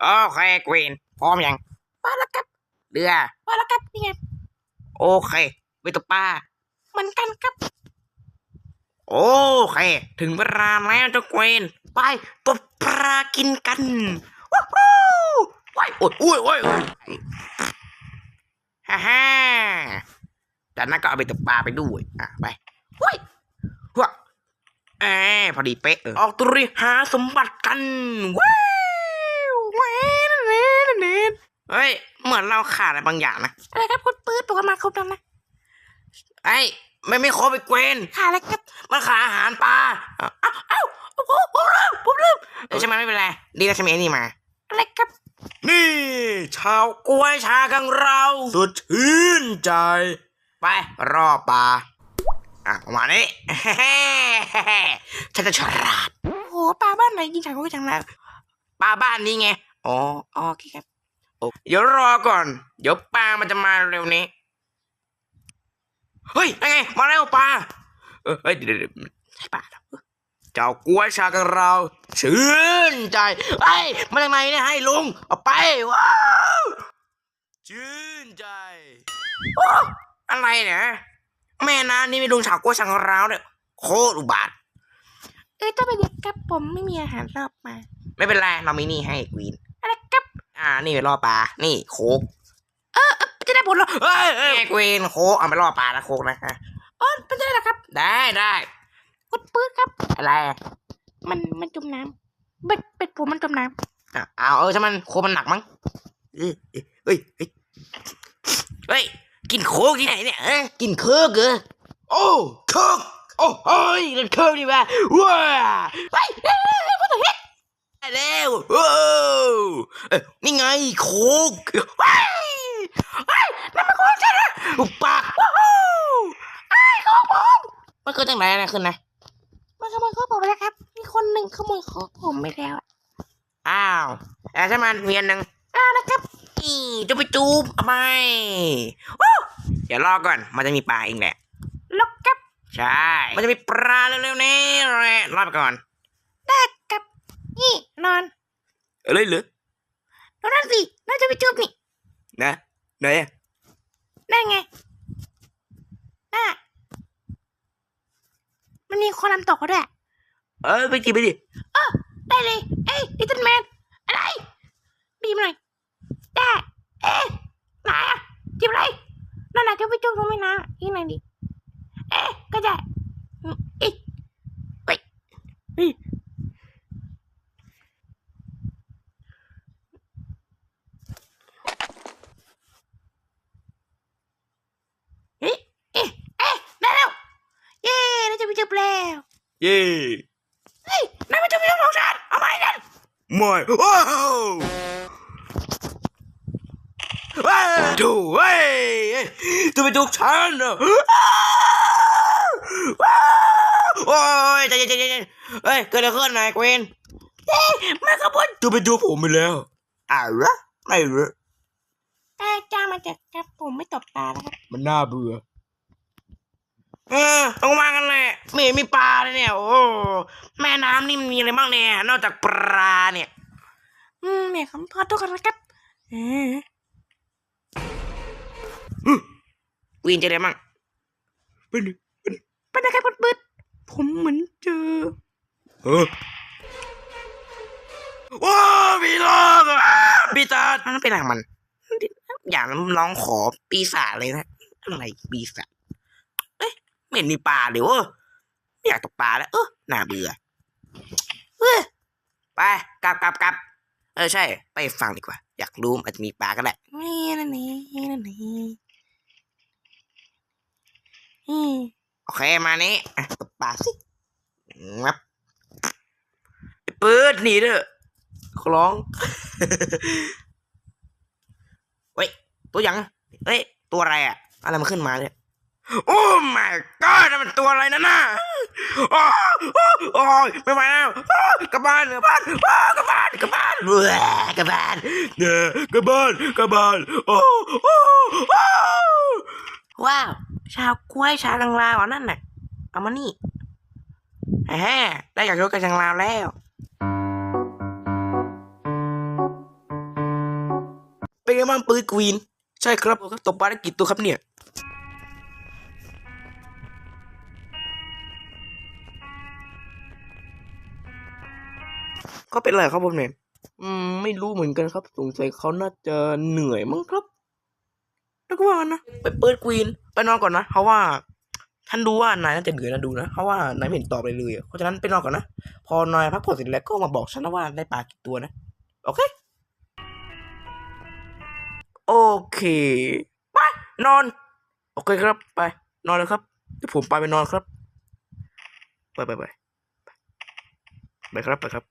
โอเคกวีนพร้อมยังพอแล้วครับเรือพอแล้วครับนี่ไงโอเคไปตกปลาเหมือนกันครับ โอเค ถึงเวลาแล้วเจ้าเกวนไปตกปลากินกันว้าวว้ายโอ้ยโอ้ยโอ้ยโอ้ยฮ่าฮ่าจากนั้นก็เอาไปตกปลาไปด้วยอะไปเฮ้ยว้าแอบพอดีเป๊ะเออออกตุริหาสมบัติกันว้าวว้าวเน้นเน้น เฮ้ย เหมือนเราขาดอะไรบางอย่างนะอะไรครับคุณปื๊ดตัวมาครบแล้วนะไอ้ยไม่ไม่ครบไปเกวนขาอะไรครับมันขาอาหารปลาอ้าวอ้าวอ้าวผมผมลืมผมลืมเออใช่ไหมไม่เป็นไรดีแล้วใช่ไหมไอ้นี่มาอะไรครับ นี่ ชาวกล้วยชากังเราสุดชื่นใจ ไปรอปลาอะประมาณนี้ฉันจะฉลาดโอ้โหปลาบ้านไหนยิงฉันก็จังเลยปลาบ้านนี้ไงอ๋อโอเคครับโอ้ เดี๋ยวรอก่อน เดี๋ยวปลามันจะมาเร็วนี้ เฮ้ยยังไง มาแล้วปลาเออเฮ้ยเดี๋ยวเดี๋ยวใช่ปลาเหรอเจ้ากล้วยชากังเรา ชื่นใจไอ้ยมาจากไหนเนี่ยให้ลุง เอาไป ว้าว ชื่นใจโอ้อะไรเนี่ยแม่น้ำนี่มีลุงชาวกล้วยชากังเราเนี่ยโคตรอุบาทเอ้ยต้องไปเด็กครับผมไม่มีอาหารรอบมา ไม่เป็นไรเรามีนี่ให้กวีน อะไรครับอ่า นี่ไปล่อปลา นี่โคกจะได้ผลเหรอเฮ้ยเฮ้ยกวีนโคกเอาไปล่อปลานะโคกนะฮะอ๋อเป็นจะได้เหรอครับ ได้ได้คุณปื๊ดครับ อะไรอะมันมันจมน้ำเป็ดเป็ดผมมันจมน้อะเอาเออถ้ามันโคกมันหนักมั้งเอ้ยเฮ้ยเฮ้ยเฮ้ยกินโคกที่ไหนเนี่ยเอ้ยกินเคิร์กเหรอโอ้เคิร์กโอ้เฮ้ยนั่นเคิร์กดีว่าว้าำเฮ้ยเฮ้ย เฮ้ยเฮ้ยพูดถึงเฮ้ยได้แล้วโอ้เอ้ยนี่ไงโคกเฮ้ยเฮ้ยนั่นมันของฉันนะปุบปากว้าวไอ้ของผมมันเกิดจากไหนนะขึ้นนะมันขโมยของผมไปแล้วครับ มีคนหนึ่งขโมยของผมไปแล้วอะอ้าวแต่ถ้ามันเวียนหนึ่งอ่านะครับนี่จะไปจูบเอาไปว้าวเดี๋ยวรอก่อน มันจะมีปลาเองแหละลกครับ ใช่ มันจะมีปลาเร็วๆนี่แหละรอไปก่อนได้ครับนี่นอนเอะไรเหรอ นอนนั่นสิน่าจะไปจูบนี่ นะไหนอะได้ไงน่ามันมีคนนำตกเขาด้วยเออไปกินไปดิเออได้เลย เอ้ยลิตเติ้ลแมนอะไรบีบหน่อยได้เอ๊ะไหนอะจีบอะไรนั่นน่ะจะไปจูบตรงไหนนะอีกหน่อยดิเอ๊ะก็ได้อืมอีกเฮ้ยเฮ้ยเอ๊ะเอ๊ะเอ๊ะได้แล้ว เย้เราจะไปจูบแล้ว เย่เฮ้ยนายมาจูบจูบของฉันเอาไปนั่นไม่ว้าวว้าวดูเว้ยจะไปจูบฉันเหรอว้าวโอ้ยใจเย็นใจเย็นเฮ้ยเกิดอะไรขึ้นนายเกวนมันขบวนจะไปจูบผมไปแล้วอะเหรอไม่เหรอแต่จ้ามาจากครับผมไม่ตบตาแล้วครับมันน่าเบื่อ เออต้องมากันแหละไม่เห็นมีปลาเลยเนี่ย โอ้แม่น้ำนี่มันมีอะไรบ้างเนี่ยนอกจากปลาเนี่ย อืมเนี่ยผมขอโทษกันนะครับเออวีนเจะได้บ้างเป็นเป็นอะไรกันบึดๆผมเหมือนเจอ เออว้าวมีลอกอะปีศาจมันเป็นอะไรของมัน อย่างน้องขอปีศาจเลยนะ อะไรปีศาจ เอ้ยไม่เห็นมีปลาเลยว้ไม่อยากตกปลาแล้วเออน่าเบื่อเอ้ยไปกลับกลับกลับเออใช่ ไปฟังดีกว่า อยากรู้อาจจะมีปลาก็ได้นี่นั่นนี่นั่นนี่โอเคมานี้ตบปลาสิงับไอ้ปืดหนีเถอะขอร้องเฮ้ยตัวยังเฮ้ยตัวอะไรอะอะไรมันขึ้นมาเนี่ย โอ้ my god นั่นมันตัวอะไรนั่นน่ะโอ้โอ้โอ้ยไม่ไหวแล้วอ้ากลับบ้านกลับบ้านอ้ากลับบ้านกลับบ้านเว้ยกลับบ้านเด้อกลับบ้านกลับบ้านโอ้โอ้โอ้ว้าว ชาวกล้วยชาวกังลาวอะนั่นน่ะ เอามานี่แหมได้อยากยกกับกังลาวแล้วบ้างปืนกวีน ใช่ครับตบปลาได้กี่ตัวครับเนี่ย ก็เป็นไรครับผมเนี่ยอืมไม่รู้เหมือนกันครับ สงสัยเขาน่าจะเหนื่อยมั้งครับแล้วก็ว่านะไปเปิดกวีนไปนอนก่อนนะเพราะว่าฉันรู้ว่านายน่าจะเหนื่อยนะดูนะเพราะว่านายไม่เห็นตอบเลยเลยเพราะฉะนั้นไปนอนก่อนนะพอนายพักผ่อนเสร็จแล้วก็มาบอกฉันนะว่าได้ปลากี่ตัวนะโอเค โอเคไปนอน โอเคครับ ไปนอนเลยครับเดี๋ยวผมไปไปนอนครับ ไปไปไปไปครับไปครับ